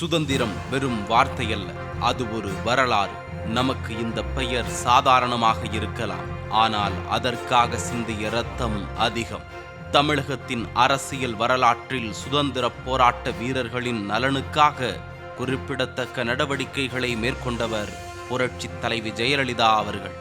சுதந்திரம் வெறும் வார்த்தையல்ல. அது ஒரு வரலாறு. நமக்கு இந்த பெயர் சாதாரணமாக இருக்கலாம். ஆனால் அதற்காக சிந்திய இரத்தம் அதிகம். தமிழகத்தின் அரசியல் வரலாற்றில் சுதந்திர போராட்ட வீரர்களின் நலனுக்காக குறிப்பிடத்தக்க நடவடிக்கைகளை மேற்கொண்டவர் புரட்சித் தலைவி ஜெயலலிதா அவர்கள்.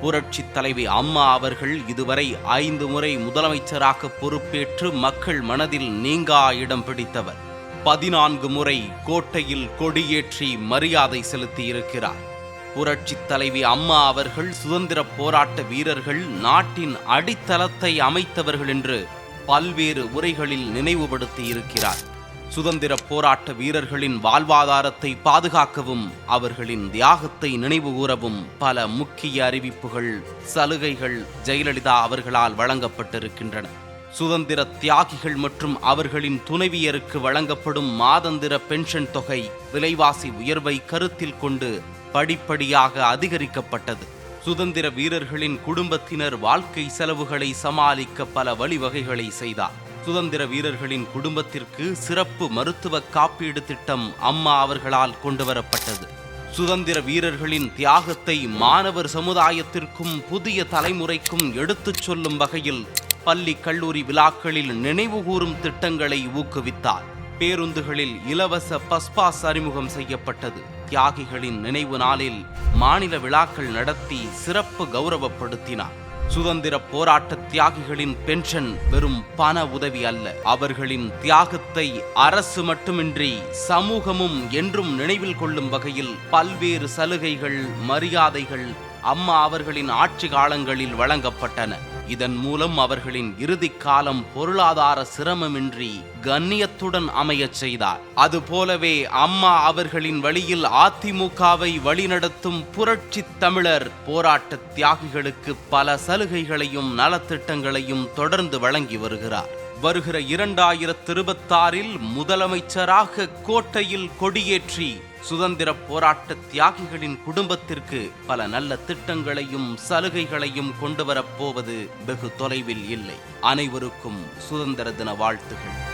புரட்சித் தலைவி அம்மா அவர்கள் இதுவரை ஐந்து முறை முதலமைச்சராக பொறுப்பேற்று மக்கள் மனதில் நீங்கா இடம் பிடித்தவர். பதினான்கு முறை கோட்டையில் கொடியேற்றி மரியாதை செலுத்தியிருக்கிறார். புரட்சி தலைவி அம்மா அவர்கள் சுதந்திர போராட்ட வீரர்கள் நாட்டின் அடித்தளத்தை அமைத்தவர்கள் என்று பல்வேறு உரைகளில் நினைவுபடுத்தி இருக்கிறார் சுதந்திர போராட்ட வீரர்களின் வாழ்வாதாரத்தை பாதுகாக்கவும் அவர்களின் தியாகத்தை நினைவுகூரவும் பல முக்கிய அறிவிப்புகள் சலுகைகள் ஜெயலலிதா அவர்களால் வழங்கப்பட்டிருக்கின்றன. சுதந்திர தியாகிகள் மற்றும் அவர்களின் துணைவியருக்கு வழங்கப்படும் மாதந்திர பென்ஷன் தொகை விலைவாசி உயர்வை கருத்தில் கொண்டு படிப்படியாக அதிகரிக்கப்பட்டது. சுதந்திர வீரர்களின் குடும்பத்தினர் வாழ்க்கை செலவுகளை சமாளிக்க பல வழிவகைகளை செய்தார். சுதந்திர வீரர்களின் குடும்பத்திற்கு சிறப்பு மருத்துவ காப்பீடு திட்டம் அம்மா அவர்களால் கொண்டுவரப்பட்டது. சுதந்திர வீரர்களின் தியாகத்தை மாணவர் சமுதாயத்திற்கும் புதிய தலைமுறைக்கும் எடுத்துச் சொல்லும் வகையில் பள்ளி கல்லூரி விழாக்களில் நினைவுகூரும் திட்டங்களை ஊக்குவித்தார். பேருந்துகளில் இலவச பஸ்பாஸ் அறிமுகம் செய்யப்பட்டது. தியாகிகளின் நினைவு நாளில் மாநில விழாக்கள் நடத்தி சிறப்பு கௌரவப்படுத்தினார். சுதந்திர போராட்ட தியாகிகளின் பென்ஷன் வெறும் பண உதவி அல்ல. அவர்களின் தியாகத்தை அரசு மட்டுமின்றி சமூகமும் என்றும் நினைவில் கொள்ளும் வகையில் பல்வேறு சலுகைகள் மரியாதைகள் அம்மா அவர்களின் ஆட்சி காலங்களில் வழங்கப்பட்டன. இதன் மூலம் அவர்களின் இறுதி காலம் பொருளாதார சிரமமின்றி கண்ணியத்துடன் அமையச் செய்தார். அதுபோலவே அம்மா அவர்களின் வழியில் அதிமுகவை வழிநடத்தும் புரட்சி தமிழர் போராட்ட தியாகிகளுக்கு பல சலுகைகளையும் நலத்திட்டங்களையும் தொடர்ந்து வழங்கி வருகிறார். வருகிற இரண்டாயிரத்து இருபத்தாறில் முதலமைச்சராக கோட்டையில் கொடியேற்றி சுதந்திர போராட்ட தியாகிகளின் குடும்பத்திற்கு பல நல்ல திட்டங்களையும் சலுகைகளையும் கொண்டு வரப்போவது வெகு தொலைவில் இல்லை. அனைவருக்கும் சுதந்திர தின வாழ்த்துகள்.